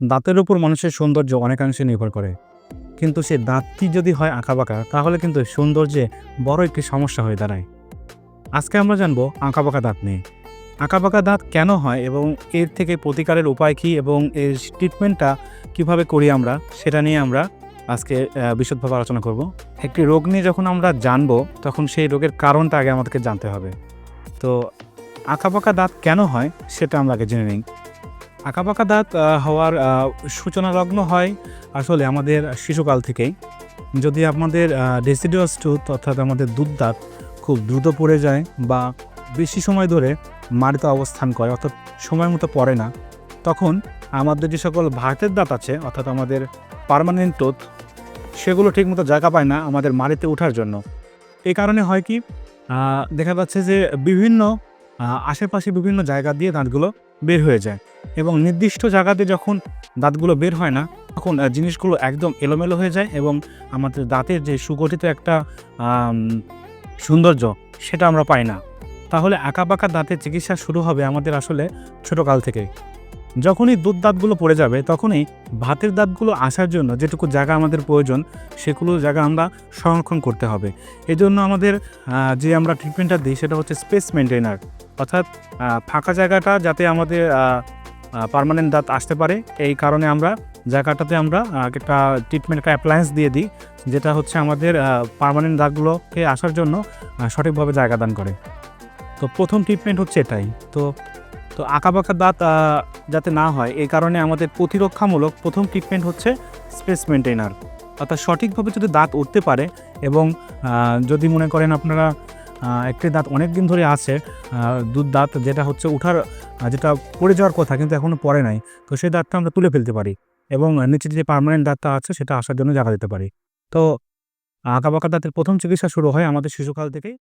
দাঁতের উপর মানুষের সৌন্দর্য অনেকাংশে নির্ভর করে। কিন্তু সে দাঁতটি যদি হয় আঁকাবাঁকা, তাহলে কিন্তু সৌন্দর্যে বড় একটি সমস্যা হয়ে দাঁড়ায়। আজকে আমরা জানব আঁকাবাঁকা দাঁত নিয়ে। আঁকাবাঁকা দাঁত কেন হয় এবং এর থেকে প্রতিকারের উপায় কী এবং এর ট্রিটমেন্টটা কীভাবে করি আমরা, সেটা নিয়ে আমরা আজকে বিশদভাবে আলোচনা করব। একটি রোগ নিয়ে যখন আমরা জানব, তখন সেই রোগের কারণটা আগে আমাদেরকে জানতে হবে। তো আঁকাবাঁকা দাঁত কেন হয়, সেটা আমরা আগে জেনে নিই। আঁকাবাঁকা দাঁত হওয়ার সূচনা লগ্ন হয় আসলে আমাদের শিশুকাল থেকেই। যদি আমাদের ডেসিডিয়াস টুথ অর্থাৎ আমাদের দুধ দাঁত খুব দ্রুত পড়ে যায় বা বেশি সময় ধরে মাটিতে অবস্থান করে অর্থাৎ সময় মতো পড়ে না, তখন আমাদের যে সকল ভাতের দাঁত আছে, অর্থাৎ আমাদের পার্মানেন্ট টোথ সেগুলো ঠিকমতো জায়গা পায় না আমাদের মাটিতে ওঠার জন্য। এই কারণে হয় কি দেখা যাচ্ছে যে বিভিন্ন আশেপাশে বিভিন্ন জায়গা দিয়ে দাঁতগুলো বের হয়ে যায়। এবং নির্দিষ্ট জায়গাতে যখন দাঁতগুলো বের হয় না, তখন জিনিসগুলো একদম এলোমেলো হয়ে যায় এবং আমাদের দাঁতের যে সুগঠিত একটা সৌন্দর্য, সেটা আমরা পাই না। তাহলে আঁকা পাকা দাঁতের চিকিৎসা শুরু হবে আমাদের আসলে ছোটোকাল থেকে যখনই দুধ দাঁতগুলো পড়ে যাবে, তখনই ভাতের দাঁতগুলো আসার জন্য যেটুকু জায়গা আমাদের প্রয়োজন, সেগুলো জায়গা আমরা সংরক্ষণ করতে হবে। এই জন্য আমাদের যে আমরা ট্রিটমেন্টটা দিই সেটা হচ্ছে স্পেস মেনটেনার অর্থাৎ ফাঁকা জায়গাটা যাতে আমাদের পার্মানেন্ট দাঁত আসতে পারে। এই কারণে আমরা জায়গাটাতে আমরা একটা ট্রিটমেন্ট একটা অ্যাপ্লায়েন্স দিয়ে দিই, যেটা হচ্ছে আমাদের পারমানেন্ট দাঁতগুলোকে আসার জন্য সঠিকভাবে জায়গা দান করে। তো প্রথম ট্রিটমেন্ট হচ্ছে এটাই। তো তো আঁকাবাঁকা দাঁত যাতে না হয় এই কারণে আমাদের প্রতিরক্ষামূলক প্রথম ট্রিটমেন্ট হচ্ছে স্পেস মেনটেনার অর্থাৎ সঠিকভাবে যদি দাঁত উঠতে পারে এবং যদি মনে করেন আপনারা একটি দাঁত অনেক দিন ধরে আছে দুধ দাঁত যেটা হচ্ছে উঠার যেটা পড়ে যাওয়ার কথা কিন্তু এখনও পড়ে নাই, তো সেই দাঁতটা আমরা তুলে ফেলতে পারি এবং নিচে যে পার্মানেন্ট দাঁতটা আছে সেটা আসার জন্য জায়গা দিতে পারি। তো আঁকাবাঁকা দাঁতের প্রথম চিকিৎসা শুরু হয় আমাদের শিশুকাল থেকেই